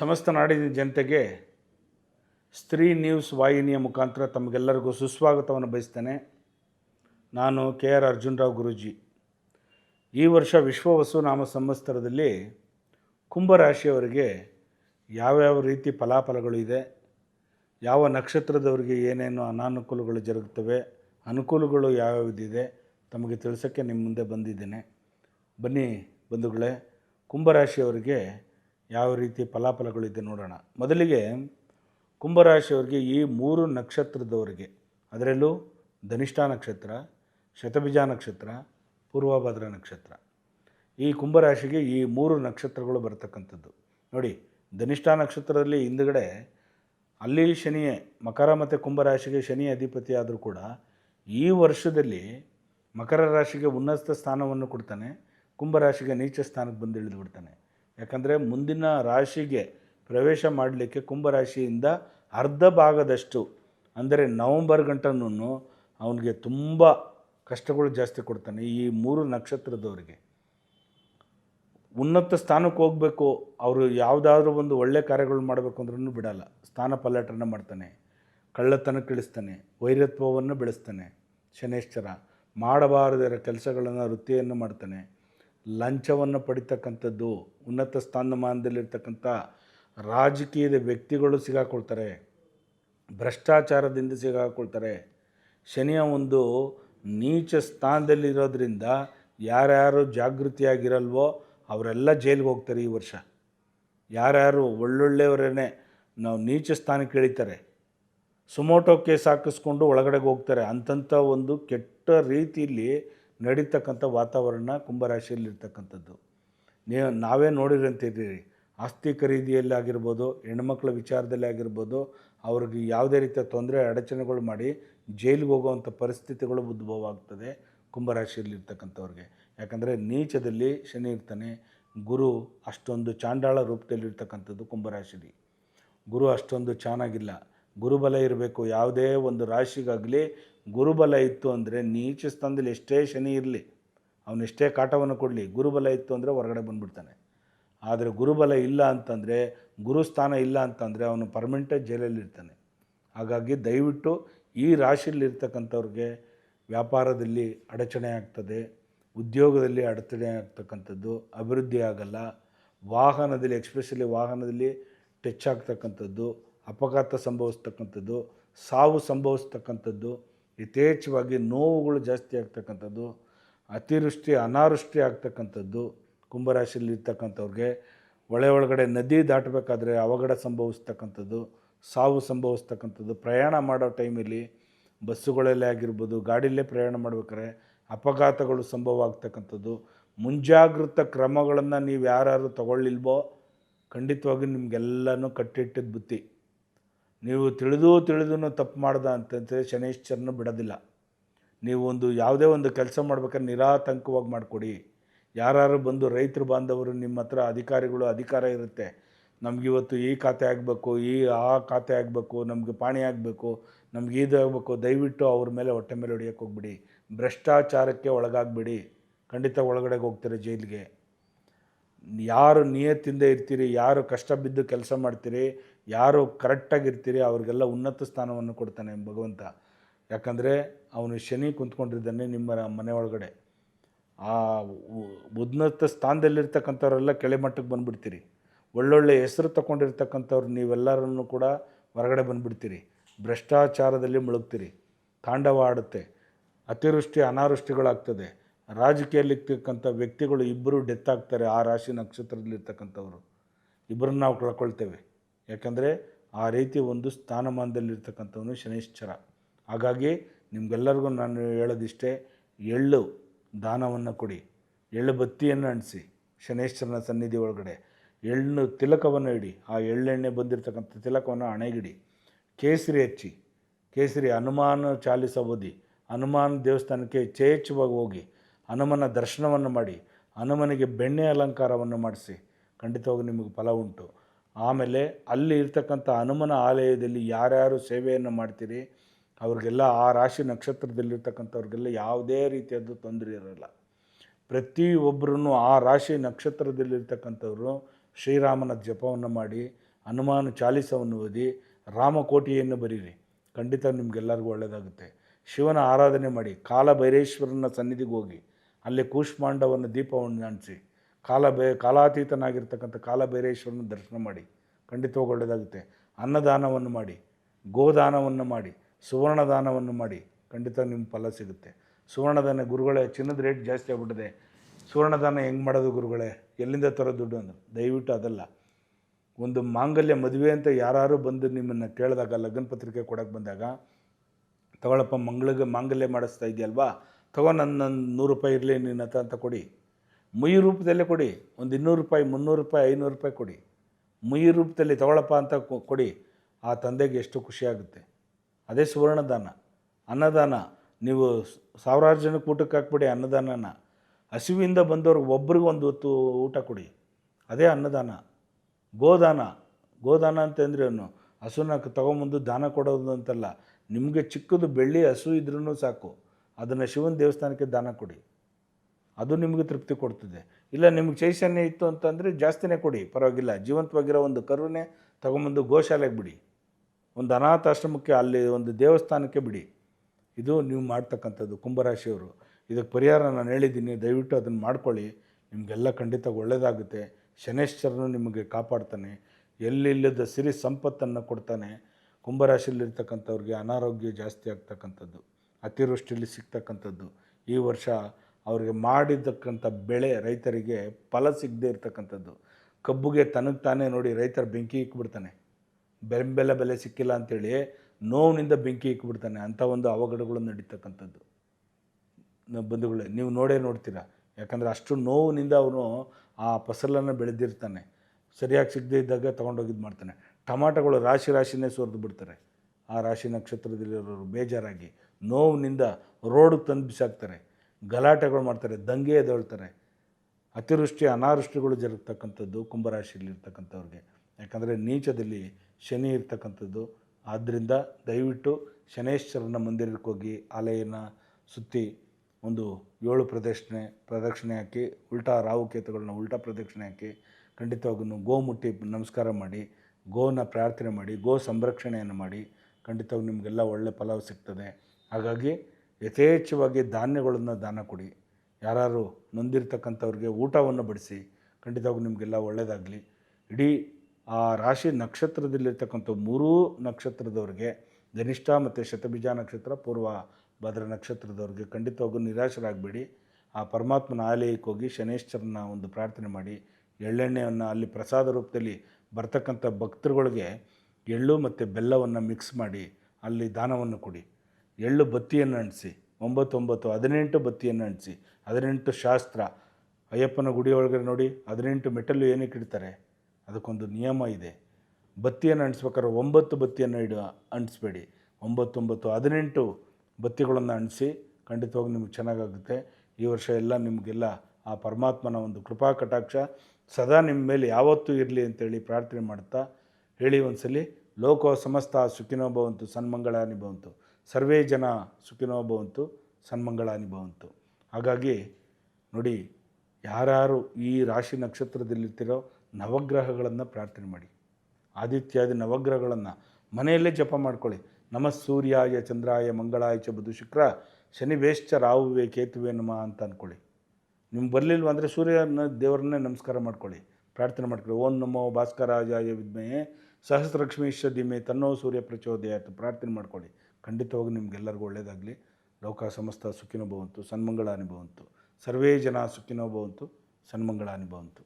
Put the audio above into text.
ಸಮಸ್ತ ನಾಡಿನ ಜನತೆಗೆ ಸ್ತ್ರೀ ನ್ಯೂಸ್ ವಾಹಿನಿಯ ಮುಖಾಂತರ ತಮಗೆಲ್ಲರಿಗೂ ಸುಸ್ವಾಗತವನ್ನು ಬಯಸ್ತೇನೆ. ನಾನು ಕೆ ಆರ್ ಅರ್ಜುನರಾವ್ ಗುರೂಜಿ. ಈ ವರ್ಷ ವಿಶ್ವ ವಸುನಾಮ ಸಂವತ್ಸರದಲ್ಲಿ ಕುಂಭರಾಶಿಯವರಿಗೆ ಯಾವ್ಯಾವ ರೀತಿ ಫಲಾಫಲಗಳು ಇದೆ, ಯಾವ ನಕ್ಷತ್ರದವರಿಗೆ ಏನೇನು ಅನಾನುಕೂಲಗಳು ಜರುಗುತ್ತವೆ, ಅನುಕೂಲಗಳು ಯಾವ್ಯಾವುದಿದೆ ತಮಗೆ ತಿಳಿಸೋಕ್ಕೆ ನಿಮ್ಮ ಮುಂದೆ ಬಂದಿದ್ದೇನೆ. ಬನ್ನಿ ಬಂಧುಗಳೇ, ಕುಂಭರಾಶಿಯವರಿಗೆ ಯಾವ ರೀತಿ ಫಲಾಫಲಗಳಿದೆ ನೋಡೋಣ. ಮೊದಲಿಗೆ ಕುಂಭರಾಶಿಯವರಿಗೆ ಈ ಮೂರು ನಕ್ಷತ್ರದವರಿಗೆ, ಅದರಲ್ಲೂ ಧನಿಷ್ಠಾ ನಕ್ಷತ್ರ ಶತಬೀಜ ನಕ್ಷತ್ರ, ಪೂರ್ವಭದ್ರ ನಕ್ಷತ್ರ, ಈ ಕುಂಭರಾಶಿಗೆ ಈ ಮೂರು ನಕ್ಷತ್ರಗಳು ಬರ್ತಕ್ಕಂಥದ್ದು. ನೋಡಿ, ಧನಿಷ್ಠಾ ನಕ್ಷತ್ರದಲ್ಲಿ ಹಿಂದುಗಡೆ ಅಲ್ಲಿ ಶನಿಯೇ, ಮಕರ ಮತ್ತು ಕುಂಭರಾಶಿಗೆ ಶನಿ ಅಧಿಪತಿ ಆದರೂ ಕೂಡ ಈ ವರ್ಷದಲ್ಲಿ ಮಕರ ರಾಶಿಗೆ ಉನ್ನತ ಸ್ಥಾನವನ್ನು ಕೊಡ್ತಾನೆ, ಕುಂಭರಾಶಿಗೆ ನೀಚ ಸ್ಥಾನಕ್ಕೆ ಬಂದು ಇಳಿದು ಬಿಡ್ತಾನೆ. ಯಾಕಂದರೆ ಮುಂದಿನ ರಾಶಿಗೆ ಪ್ರವೇಶ ಮಾಡಲಿಕ್ಕೆ ಕುಂಭರಾಶಿಯಿಂದ ಅರ್ಧ ಭಾಗದಷ್ಟು, ಅಂದರೆ ನವಂಬರ್ ಗಂಟನೂ ಅವನಿಗೆ ತುಂಬ ಕಷ್ಟಗಳು ಜಾಸ್ತಿ ಕೊಡ್ತಾನೆ ಈ ಮೂರು ನಕ್ಷತ್ರದವರಿಗೆ. ಉನ್ನತ ಸ್ಥಾನಕ್ಕೆ ಹೋಗಬೇಕು, ಅವರು ಯಾವುದಾದ್ರೂ ಒಂದು ಒಳ್ಳೆ ಕಾರ್ಯಗಳು ಮಾಡಬೇಕು ಅಂದ್ರೂ ಬಿಡಲ್ಲ. ಸ್ಥಾನ ಪಲ್ಲಟನ ಮಾಡ್ತಾನೆ, ಕಳ್ಳತನ ಇಳಿಸ್ತಾನೆ ವೈರತ್ವವನ್ನು ಬೆಳೆಸ್ತಾನೆ, ಶನೇಶ್ವರ. ಮಾಡಬಾರದಿರೋ ಕೆಲಸಗಳನ್ನು, ವೃತ್ತಿಯನ್ನು ಮಾಡ್ತಾನೆ. ಲಂಚವನ್ನು ಪಡಿತಕ್ಕಂಥದ್ದು, ಉನ್ನತ ಸ್ಥಾನಮಾನದಲ್ಲಿರ್ತಕ್ಕಂಥ ರಾಜಕೀಯದ ವ್ಯಕ್ತಿಗಳು ಸಿಗಾಕೊಳ್ತಾರೆ, ಭ್ರಷ್ಟಾಚಾರದಿಂದ ಸಿಗಾಕೊಳ್ತಾರೆ. ಶನಿಯ ಒಂದು ನೀಚ ಸ್ಥಾನದಲ್ಲಿರೋದ್ರಿಂದ ಯಾರ್ಯಾರು ಜಾಗೃತಿಯಾಗಿರಲ್ವೋ ಅವರೆಲ್ಲ ಜೈಲಿಗೆ ಹೋಗ್ತಾರೆ ಈ ವರ್ಷ. ಯಾರ್ಯಾರು ಒಳ್ಳೊಳ್ಳೆಯವರೇ ನಾವು ನೀಚ ಸ್ಥಾನಕ್ಕೆ ಇಳಿತಾರೆ. ಸುಮೋಟೋ ಕೇಸ್ ಹಾಕಿಸ್ಕೊಂಡು ಒಳಗಡೆಗೆ ಹೋಗ್ತಾರೆ. ಅಂತಂಥ ಒಂದು ಕೆಟ್ಟ ರೀತಿಯಲ್ಲಿ ನಡೀತಕ್ಕಂಥ ವಾತಾವರಣ ಕುಂಭರಾಶಿಯಲ್ಲಿರ್ತಕ್ಕಂಥದ್ದು. ನೀವು ನಾವೇ ನೋಡಿರಂತಿದ್ದೀರಿ. ಆಸ್ತಿ ಖರೀದಿಯಲ್ಲಿ ಆಗಿರ್ಬೋದು, ಹೆಣ್ಮಕ್ಳ ವಿಚಾರದಲ್ಲಿ ಆಗಿರ್ಬೋದು, ಅವ್ರಿಗೆ ಯಾವುದೇ ರೀತಿಯ ತೊಂದರೆ, ಅಡಚಣೆಗಳು ಮಾಡಿ ಜೈಲಿಗೆ ಹೋಗುವಂಥ ಪರಿಸ್ಥಿತಿಗಳು ಉದ್ಭವ ಆಗ್ತದೆ ಕುಂಭರಾಶಿಯಲ್ಲಿರ್ತಕ್ಕಂಥವ್ರಿಗೆ. ಯಾಕಂದರೆ ನೀಚದಲ್ಲಿ ಶನಿ ಇರ್ತಾನೆ, ಗುರು ಅಷ್ಟೊಂದು ಚಾಂಡಾಳ ರೂಪದಲ್ಲಿರ್ತಕ್ಕಂಥದ್ದು ಕುಂಭರಾಶಿಲಿ. ಗುರು ಅಷ್ಟೊಂದು ಚೆನ್ನಾಗಿಲ್ಲ. ಗುರುಬಲ ಇರಬೇಕು. ಯಾವುದೇ ಒಂದು ರಾಶಿಗಾಗಲಿ ಗುರುಬಲ ಇತ್ತು ಅಂದರೆ ನೀಚ ಸ್ಥಾನದಲ್ಲಿ ಎಷ್ಟೇ ಶನಿ ಇರಲಿ ಅವನೆಷ್ಟೇ ಕಾಟವನ್ನು ಕೊಡಲಿ, ಗುರುಬಲ ಇತ್ತು ಅಂದರೆ ಹೊರಗಡೆ ಬಂದುಬಿಡ್ತಾನೆ. ಆದರೆ ಗುರುಬಲ ಇಲ್ಲ ಅಂತಂದರೆ, ಗುರುಸ್ಥಾನ ಇಲ್ಲ ಅಂತಂದರೆ ಅವನು ಪರ್ಮನೆಂಟಾಗಿ ಜೈಲಲ್ಲಿರ್ತಾನೆ ಹಾಗಾಗಿ ದಯವಿಟ್ಟು ಈ ರಾಶಿಯಲ್ಲಿರ್ತಕ್ಕಂಥವ್ರಿಗೆ ವ್ಯಾಪಾರದಲ್ಲಿ ಅಡಚಣೆ ಆಗ್ತದೆ, ಉದ್ಯೋಗದಲ್ಲಿ ಅಡಚಣೆ ಆಗ್ತಕ್ಕಂಥದ್ದು, ಅಭಿವೃದ್ಧಿ ಆಗಲ್ಲ, ವಾಹನದಲ್ಲಿ ಎಕ್ಸ್ಪೆಷಲಿ ವಾಹನದಲ್ಲಿ ಟಚ್ ಆಗ್ತಕ್ಕಂಥದ್ದು, ಅಪಘಾತ ಸಂಭವಿಸ್ತಕ್ಕಂಥದ್ದು, ಸಾವು ಸಂಭವಿಸ್ತಕ್ಕಂಥದ್ದು ಯಥೇಚ್ಛವಾಗಿ ನೋವುಗಳು ಜಾಸ್ತಿ ಆಗ್ತಕ್ಕಂಥದ್ದು, ಅತಿವೃಷ್ಟಿ, ಅನಾವೃಷ್ಟಿ ಆಗ್ತಕ್ಕಂಥದ್ದು ಕುಂಭರಾಶಿಯಲ್ಲಿ ಇರ್ತಕ್ಕಂಥವ್ರಿಗೆ ಒಳೆ ಒಳಗಡೆ ನದಿ ದಾಟಬೇಕಾದ್ರೆ ಅವಘಡ ಸಂಭವಿಸ್ತಕ್ಕಂಥದ್ದು, ಸಾವು ಸಂಭವಿಸ್ತಕ್ಕಂಥದ್ದು, ಪ್ರಯಾಣ ಮಾಡೋ ಟೈಮಲ್ಲಿ ಬಸ್ಸುಗಳಲ್ಲೇ ಆಗಿರ್ಬೋದು, ಗಾಡಿಯಲ್ಲೇ ಪ್ರಯಾಣ ಮಾಡ್ಬೇಕಾದ್ರೆ ಅಪಘಾತಗಳು ಸಂಭವ ಆಗ್ತಕ್ಕಂಥದ್ದು ಮುಂಜಾಗೃತ ಕ್ರಮಗಳನ್ನು ನೀವು ಯಾರು ತಗೊಳ್ಳಿಲ್ವೋ, ಖಂಡಿತವಾಗಿ ನಿಮಗೆಲ್ಲನೂ ಕಟ್ಟಿಟ್ಟಿದ್ದ ಬುತ್ತಿ. ನೀವು ತಿಳಿದು ತಿಳಿದೂ ತಪ್ಪು ಮಾಡ್ದ ಅಂತಂದರೆ ಶನೇಶ್ವರನ ಬಿಡೋದಿಲ್ಲ. ನೀವು ಒಂದು ಯಾವುದೇ ಒಂದು ಕೆಲಸ ಮಾಡ್ಬೇಕಾದ್ರೆ ನಿರಾತಂಕವಾಗಿ ಮಾಡಿಕೊಡಿ. ಯಾರು ಬಂದು ರೈತರು ಬಾಂಧವರು ನಿಮ್ಮ ಹತ್ರ ಅಧಿಕಾರಿಗಳು ಅಧಿಕಾರ ಇರುತ್ತೆ. ನಮಗಿವತ್ತು ಈ ಖಾತೆ ಆಗಬೇಕು, ಈ ಆ ಖಾತೆ ಆಗಬೇಕು, ನಮಗೆ ಪಾಣಿ ಆಗಬೇಕು, ನಮ್ಗೆ ಇದು ಆಗಬೇಕು, ದಯವಿಟ್ಟು ಅವ್ರ ಮೇಲೆ ಹೊಟ್ಟೆ ಮೇಲೆ ಹೊಡಿಯೋಕ್ಕೆ ಹೋಗ್ಬಿಡಿ. ಭ್ರಷ್ಟಾಚಾರಕ್ಕೆ ಒಳಗಾಗ್ಬಿಡಿ. ಖಂಡಿತ ಒಳಗಡೆಗೆ ಹೋಗ್ತಾರೆ ಜೈಲಿಗೆ. ಯಾರು ನಿಯತ್ತಿಂದ ಇರ್ತೀರಿ, ಯಾರು ಕಷ್ಟ ಬಿದ್ದು ಕೆಲಸ ಮಾಡ್ತೀರಿ ಯಾರು ಕರೆಕ್ಟಾಗಿರ್ತೀರಿ ಅವ್ರಿಗೆಲ್ಲ ಉನ್ನತ ಸ್ಥಾನವನ್ನು ಕೊಡ್ತಾನೆ ಭಗವಂತ. ಯಾಕಂದರೆ ಅವನು ಶನಿ ಕುಂತ್ಕೊಂಡಿದ್ದಾನೆ ನಿಮ್ಮ ಮನೆ ಒಳಗಡೆ. ಆ ಉನ್ನತ ಸ್ಥಾನದಲ್ಲಿರ್ತಕ್ಕಂಥವ್ರೆಲ್ಲ ಕೆಳಮಟ್ಟಕ್ಕೆ ಬಂದುಬಿಡ್ತೀರಿ. ಒಳ್ಳೊಳ್ಳೆ ಹೆಸರು ತಗೊಂಡಿರ್ತಕ್ಕಂಥವ್ರು ನೀವೆಲ್ಲರನ್ನು ಕೂಡ ಹೊರಗಡೆ ಬಂದುಬಿಡ್ತೀರಿ. ಭ್ರಷ್ಟಾಚಾರದಲ್ಲಿ ಮುಳುಗ್ತೀರಿ. ತಾಂಡವ ಆಡುತ್ತೆ. ಅತಿವೃಷ್ಟಿ ಅನಾವೃಷ್ಟಿಗಳಾಗ್ತದೆ. ರಾಜಕೀಯದಲ್ಲಿರ್ತಕ್ಕಂಥ ವ್ಯಕ್ತಿಗಳು ಇಬ್ಬರು ಡೆತ್ ಆಗ್ತಾರೆ ಆ ರಾಶಿ ನಕ್ಷತ್ರದಲ್ಲಿರ್ತಕ್ಕಂಥವ್ರು. ಇಬ್ಬರನ್ನ ನಾವು ಕಳ್ಕೊಳ್ತೇವೆ. ಯಾಕಂದರೆ ಆ ರೀತಿ ಒಂದು ಸ್ಥಾನಮಾನದಲ್ಲಿರ್ತಕ್ಕಂಥವನು ಶನೈಶ್ಚರ. ಹಾಗಾಗಿ ನಿಮಗೆಲ್ಲರಿಗೂ ನಾನು ಹೇಳೋದಿಷ್ಟೇ, ಎಳ್ಳು ದಾನವನ್ನು ಕೊಡಿ, ಎಳ್ಳು ಬತ್ತಿಯನ್ನು ಅಂಟಿಸಿ ಶನೇಶ್ವರನ ಸನ್ನಿಧಿ ಒಳಗಡೆ. ಎಳ್ಳು ತಿಲಕವನ್ನು ಇಡಿ, ಆ ಎಳ್ಳೆಣ್ಣೆ ಬಂದಿರತಕ್ಕಂಥ ತಿಲಕವನ್ನು ಹಣೆಗಿಡಿ ಕೇಸರಿ ಹಚ್ಚಿ, ಕೇಸರಿ ಹನುಮಾನ ಚಾಲಿಸ ಓದಿ, ಹನುಮಾನ್ ದೇವಸ್ಥಾನಕ್ಕೆ ಯಥೇಚ್ಛವಾಗಿ ಹೋಗಿ, ಹನುಮನ ದರ್ಶನವನ್ನು ಮಾಡಿ, ಹನುಮನಿಗೆ ಬೆಣ್ಣೆ ಅಲಂಕಾರವನ್ನು ಮಾಡಿಸಿ ಖಂಡಿತವಾಗಿ ನಿಮಗೆ ಫಲ ಉಂಟು. ಆಮೇಲೆ ಅಲ್ಲಿ ಇರ್ತಕ್ಕಂಥ ಹನುಮನ ಆಲಯದಲ್ಲಿ ಯಾರ್ಯಾರು ಸೇವೆಯನ್ನು ಮಾಡ್ತೀರಿ, ಅವ್ರಿಗೆಲ್ಲ ಆ ರಾಶಿ ನಕ್ಷತ್ರದಲ್ಲಿರ್ತಕ್ಕಂಥವ್ರಿಗೆಲ್ಲ ಯಾವುದೇ ರೀತಿಯಾದ ತೊಂದರೆ ಇರೋಲ್ಲ. ಪ್ರತಿಯೊಬ್ಬರೂ ಆ ರಾಶಿ ನಕ್ಷತ್ರದಲ್ಲಿರ್ತಕ್ಕಂಥವ್ರು ಶ್ರೀರಾಮನ ಜಪವನ್ನು ಮಾಡಿ, ಹನುಮಾನ ಚಾಲಿಸವನ್ನು ಓದಿ, ರಾಮಕೋಟಿಯನ್ನು ಬರೀರಿ. ಖಂಡಿತ ನಿಮಗೆಲ್ಲರಿಗೂ ಒಳ್ಳೆಯದಾಗುತ್ತೆ ಶಿವನ ಆರಾಧನೆ ಮಾಡಿ, ಕಾಲಭೈರೇಶ್ವರನ ಸನ್ನಿಧಿಗೆ ಹೋಗಿ, ಅಲ್ಲಿ ಕೂಷ್ಮಾಂಡವನ್ನು ದೀಪವನ್ನು ಅಂಟಿಸಿ ಕಾಲ ಬೇ ಕಾಲಾತೀತನಾಗಿರ್ತಕ್ಕಂಥ ಕಾಲಭೈರೇಶ್ವರನ ದರ್ಶನ ಮಾಡಿ ಖಂಡಿತವಾಗಿ ಒಳ್ಳೆಯದಾಗುತ್ತೆ. ಅನ್ನದಾನವನ್ನು ಮಾಡಿ, ಗೋದಾನವನ್ನು ಮಾಡಿ, ಸುವರ್ಣದಾನವನ್ನು ಮಾಡಿ, ಖಂಡಿತ ನಿಮ್ಮ ಫಲ ಸಿಗುತ್ತೆ. ಸುವರ್ಣದಾನ ಗುರುಗಳೇ, ಚಿನ್ನದ ರೇಟ್ ಜಾಸ್ತಿ ಆಗ್ಬಿಟ್ಟಿದೆ. ಸುವರ್ಣದಾನ ಹೆಂಗೆ ಮಾಡೋದು ಗುರುಗಳೇ? ಎಲ್ಲಿಂದ ತರೋ ದುಡ್ಡು ಅಂದ್ರೆ? ದಯವಿಟ್ಟು ಅದಲ್ಲ. ಒಂದು ಮಾಂಗಲ್ಯ ಮದುವೆ ಅಂತ ಯಾರು ಬಂದು ನಿಮ್ಮನ್ನು ಕೇಳಿದಾಗ, ಲಗ್ನ ಪತ್ರಿಕೆ ಕೊಡೋಕ್ಕೆ ಬಂದಾಗ, ತಗೊಳಪ್ಪ, ಮಂಗಳಿಗೆ ಮಾಂಗಲ್ಯ ಮಾಡಿಸ್ತಾ ಇದೆಯಲ್ವಾ? ತಗೋ ನನ್ನ ನನ್ನ ನೂರು ರೂಪಾಯಿ ಇರಲಿ, ನಿನ್ನ ಹತ್ರ ಅಂತ ಕೊಡಿ. ಮುಯಿ ರೂಪದಲ್ಲೇ ಕೊಡಿ. ಒಂದು ಇನ್ನೂರು ರೂಪಾಯಿ, ಮುನ್ನೂರು ರೂಪಾಯಿ, ಐನೂರು ರೂಪಾಯಿ ಕೊಡಿ. ಮುಯಿ ರೂಪದಲ್ಲಿ ತಗೊಳಪ್ಪ ಅಂತ ಕೊಡಿ. ಆ ತಂದೆಗೆ ಎಷ್ಟು ಖುಷಿಯಾಗುತ್ತೆ ಅದೇ ಸುವರ್ಣದಾನ. ಅನ್ನದಾನ. ನೀವು ಸಾವಿರಾರು ಜನಕ್ಕೆ ಊಟಕ್ಕೆ ಹಾಕ್ಬಿಡಿ ಅನ್ನದಾನನ. ಹಸಿವಿಂದ ಬಂದವ್ರಿಗೆ ಒಬ್ರಿಗೆ ಒಂದು ಹೊತ್ತು ಊಟ ಕೊಡಿ. ಅದೇ ಅನ್ನದಾನ. ಗೋದಾನ. ಗೋದಾನ ಅಂತಂದರೆ ಅವನು ಹಸುನ ತಗೊಂಬಂದು ದಾನ ಕೊಡೋದು ಅಂತಲ್ಲ. ನಿಮಗೆ ಚಿಕ್ಕದು ಬೆಳ್ಳಿ ಹಸು ಇದ್ರೂ ಸಾಕು. ಅದನ್ನು ಶಿವನ ದೇವಸ್ಥಾನಕ್ಕೆ ದಾನ ಕೊಡಿ. ಅದು ನಿಮಗೆ ತೃಪ್ತಿ ಕೊಡ್ತದೆ. ಇಲ್ಲ, ನಿಮಗೆ ಚೈತನ್ಯ ಇತ್ತು ಅಂತಂದರೆ ಜಾಸ್ತಿನೇ ಕೊಡಿ, ಪರವಾಗಿಲ್ಲ. ಜೀವಂತವಾಗಿರೋ ಒಂದು ಕರುನೇ ತಗೊಂಬಂದು ಗೋಶಾಲೆಗೆ ಬಿಡಿ. ಒಂದು ಅನಾಥಾಶ್ರಮಕ್ಕೆ ಅಲ್ಲಿ ಒಂದು ದೇವಸ್ಥಾನಕ್ಕೆ ಬಿಡಿ. ಇದು ನೀವು ಮಾಡ್ತಕ್ಕಂಥದ್ದು, ಕುಂಭರಾಶಿಯವರು. ಇದಕ್ಕೆ ಪರಿಹಾರ ನಾನು ಹೇಳಿದ್ದೀನಿ, ದಯವಿಟ್ಟು ಅದನ್ನು ಮಾಡ್ಕೊಳ್ಳಿ. ನಿಮಗೆಲ್ಲ ಖಂಡಿತ ಒಳ್ಳೆಯದಾಗುತ್ತೆ ಶನೇಶ್ವರನು ನಿಮಗೆ ಕಾಪಾಡ್ತಾನೆ. ಎಲ್ಲಿಲ್ಲದ ಸಿರಿ ಸಂಪತ್ತನ್ನು ಕೊಡ್ತಾನೆ. ಕುಂಭರಾಶಿಯಲ್ಲಿರ್ತಕ್ಕಂಥವ್ರಿಗೆ ಅನಾರೋಗ್ಯ ಜಾಸ್ತಿ ಆಗ್ತಕ್ಕಂಥದ್ದು. ಅತಿವೃಷ್ಟಿಯಲ್ಲಿ ಸಿಗ್ತಕ್ಕಂಥದ್ದು. ಈ ವರ್ಷ ಅವ್ರಿಗೆ ಮಾಡಿದ್ದಕ್ಕಂಥ ಬೆಳೆ ರೈತರಿಗೆ ಫಲ ಸಿಗದೆ ಇರ್ತಕ್ಕಂಥದ್ದು. ಕಬ್ಬುಗೆ ತನಗೆ ತಾನೇ ನೋಡಿ ರೈತರ ಬೆಂಕಿ ಇಕ್ಬಿಡ್ತಾನೆ. ಬೆಂಬೆಲ ಬೆಲೆ ಸಿಕ್ಕಿಲ್ಲ ಅಂತೇಳಿ ನೋವಿನಿಂದ ಬೆಂಕಿ ಇಕ್ಬಿಡ್ತಾನೆ. ಅಂಥ ಒಂದು ಅವಘಡಗಳು ನಡೀತಕ್ಕಂಥದ್ದು. ಬಂಧುಗಳೇ, ನೀವು ನೋಡೇ ನೋಡ್ತೀರಾ? ಯಾಕಂದರೆ ಅಷ್ಟು ನೋವಿನಿಂದ ಅವನು ಆ ಫಸಲನ್ನು ಬೆಳೆದಿರ್ತಾನೆ. ಸರಿಯಾಗಿ ಸಿಗದೇ ಇದ್ದಾಗ ತೊಗೊಂಡೋಗಿದ್ದು ಮಾಡ್ತಾನೆ. ಟಮಾಟಗಳು ರಾಶಿ ರಾಶಿನೇ ಸೋರ್ದು ಬಿಡ್ತಾರೆ. ಆ ರಾಶಿ ನಕ್ಷತ್ರದಲ್ಲಿರೋರು ಬೇಜಾರಾಗಿ ನೋವಿನಿಂದ ರೋಡಿಗೆ ತಂದು ಬಿಸಾಕ್ತಾರೆ. ಗಲಾಟೆಗಳು ಮಾಡ್ತಾರೆ, ದಂಗೆ ಎದ್ದೇಳ್ತಾರೆ. ಅತಿವೃಷ್ಟಿ, ಅನಾವೃಷ್ಟಿಗಳು ಜರುಗ್ತಕ್ಕಂಥದ್ದು ಕುಂಭರಾಶಿಯಲ್ಲಿರ್ತಕ್ಕಂಥವ್ರಿಗೆ ಯಾಕಂದರೆ ನೀಚದಲ್ಲಿ ಶನಿ ಇರ್ತಕ್ಕಂಥದ್ದು. ಆದ್ದರಿಂದ ದಯವಿಟ್ಟು ಶನೇಶ್ವರನ ಮಂದಿರಕ್ಕೆ ಹೋಗಿ ಆಲಯನ ಸುತ್ತಿ ಒಂದು ಏಳು ಪ್ರದಕ್ಷಿಣೆ ಪ್ರದಕ್ಷಿಣೆ ಹಾಕಿ, ಉಲ್ಟಾ ರಾಹುಕೇತುಗಳನ್ನ ಉಲ್ಟಾ ಪ್ರದಕ್ಷಿಣೆ ಹಾಕಿ ಖಂಡಿತವಾಗೂ ಗೋ ಮುಟ್ಟಿ ನಮಸ್ಕಾರ ಮಾಡಿ, ಗೋನ ಪ್ರಾರ್ಥನೆ ಮಾಡಿ, ಗೋ ಸಂರಕ್ಷಣೆಯನ್ನು ಮಾಡಿ ಖಂಡಿತವಾಗಿ ನಿಮಗೆಲ್ಲ ಒಳ್ಳೆ ಫಲ ಸಿಗ್ತದೆ. ಹಾಗಾಗಿ ಯಥೇಚ್ಛವಾಗಿ ಧಾನ್ಯಗಳನ್ನು ದಾನ ಕೊಡಿ. ಯಾರು ನೊಂದಿರ್ತಕ್ಕಂಥವ್ರಿಗೆ ಊಟವನ್ನು ಬಡಿಸಿ, ಖಂಡಿತವಾಗೂ ನಿಮಗೆಲ್ಲ ಒಳ್ಳೆಯದಾಗಲಿ ಇಡೀ ಆ ರಾಶಿ ನಕ್ಷತ್ರದಲ್ಲಿರ್ತಕ್ಕಂಥ ಮೂರೂ ನಕ್ಷತ್ರದವ್ರಿಗೆ, ಧನಿಷ್ಠ ಮತ್ತು ಶತಬೀಜ ನಕ್ಷತ್ರ, ಪೂರ್ವ ಭದ್ರ ನಕ್ಷತ್ರದವ್ರಿಗೆ ಖಂಡಿತವಾಗೂ ನಿರಾಶರಾಗಬೇಡಿ. ಆ ಪರಮಾತ್ಮನ ಆಲಯಕ್ಕೆ ಹೋಗಿ ಶನೇಶ್ವರನ ಒಂದು ಪ್ರಾರ್ಥನೆ ಮಾಡಿ. ಎಳ್ಳೆಣ್ಣೆಯನ್ನು ಅಲ್ಲಿ ಪ್ರಸಾದ ರೂಪದಲ್ಲಿ ಬರ್ತಕ್ಕಂಥ ಭಕ್ತರುಗಳಿಗೆ ಎಳ್ಳು ಮತ್ತು ಬೆಲ್ಲವನ್ನು ಮಿಕ್ಸ್ ಮಾಡಿ, ಅಲ್ಲಿ ದಾನವನ್ನು ಕೊಡಿ. ಎಳ್ಳು ಬತ್ತಿಯನ್ನು ಅಂಟಿಸಿ ಒಂಬತ್ತೊಂಬತ್ತು, ಹದಿನೆಂಟು ಬತ್ತಿಯನ್ನು ಅಂಟಿಸಿ ಹದಿನೆಂಟು ಶಾಸ್ತ್ರ. ಅಯ್ಯಪ್ಪನ ಗುಡಿ ಒಳಗಡೆ ನೋಡಿ, ಹದಿನೆಂಟು ಮೆಟಲ್ಲು ಏನಕ್ಕೆ ಇಡ್ತಾರೆ? ಅದಕ್ಕೊಂದು ನಿಯಮ ಇದೆ. ಬತ್ತಿಯನ್ನು ಅಂಟಿಸ್ಬೇಕಾದ್ರೆ ಒಂಬತ್ತು ಬತ್ತಿಯನ್ನು ಇಡ ಅಂಟಿಸ್ಬೇಡಿ ಒಂಬತ್ತೊಂಬತ್ತು, ಹದಿನೆಂಟು ಬತ್ತಿಗಳನ್ನು ಅಂಟಿಸಿ ಖಂಡಿತವಾಗಿ ನಿಮ್ಗೆ ಚೆನ್ನಾಗಾಗುತ್ತೆ. ಈ ವರ್ಷ ಎಲ್ಲ ನಿಮಗೆಲ್ಲ ಆ ಪರಮಾತ್ಮನ ಒಂದು ಕೃಪಾ ಕಟಾಕ್ಷ. ಸದಾ ನಿಮ್ಮ ಮೇಲೆ ಯಾವತ್ತೂ ಇರಲಿ ಅಂತೇಳಿ ಪ್ರಾರ್ಥನೆ ಮಾಡ್ತಾ ಹೇಳಿ ಒಂದ್ಸಲಿ, ಲೋಕೋ ಸಮಸ್ತ ಸುಖಿನೋ ಭವಂತು, ಸನ್ಮಂಗಳಾನಿ ಭವಂತು. ಸರ್ವೇ ಜನ ಸುಖಿನೋ ಭವಂತು, ಸನ್ಮಂಗಳಾನಿ ಭವಂತು. ಹಾಗಾಗಿ ನೋಡಿ, ಯಾರ್ಯಾರು ಈ ರಾಶಿ ನಕ್ಷತ್ರದಲ್ಲಿರ್ತಿರೋ ನವಗ್ರಹಗಳನ್ನು ಪ್ರಾರ್ಥನೆ ಮಾಡಿ. ಆದಿತ್ಯಾದಿ ನವಗ್ರಹಗಳನ್ನು ಮನೆಯಲ್ಲೇ ಜಪ ಮಾಡ್ಕೊಳ್ಳಿ. ನಮಃ ಸೂರ್ಯಾಯ, ಚಂದ್ರಾಯ, ಮಂಗಳಾಯ ಚ ಬುಧ ಶುಕ್ರ ಶನಿ ವೇಶ್ಚ ರಾಹುವೆ, ಕೇತುವೆ ನಮ ಅಂತ ಅಂದ್ಕೊಳ್ಳಿ ನಿಮ್ಗೆ ಬರಲಿಲ್ವ ಅಂದರೆ ಸೂರ್ಯನ ದೇವರನ್ನೇ ನಮಸ್ಕಾರ ಮಾಡ್ಕೊಳ್ಳಿ. ಪ್ರಾರ್ಥನೆ ಮಾಡ್ಕೊಳ್ಳಿ. ಓಂ ನಮೋ ಭಾಸ್ಕರಾಜಾಯ ವಿದ್ಮೆ ಸಹಸ್ರಲಕ್ಷ್ಮೀಶ್ವ ಧೀಮೆ ತನ್ನೋ ಸೂರ್ಯ ಪ್ರಚೋದಯಾತ್. ಪ್ರಾರ್ಥನೆ ಮಾಡ್ಕೊಳ್ಳಿ. ಖಂಡಿತವಾಗಿ ನಿಮಗೆಲ್ಲರಿಗೂ ಒಳ್ಳೆಯದಾಗಲಿ ಲೋಕ ಸಮಸ್ತ ಸುಖಿನೋ ಭವಂತು ಸನ್ಮಂಗಳ ಅನುಭವಂತು ಸರ್ವೇ ಜನ ಸುಖಿನೋ ಭವಂತು ಸನ್ಮಂಗಳ ಭವಂತು.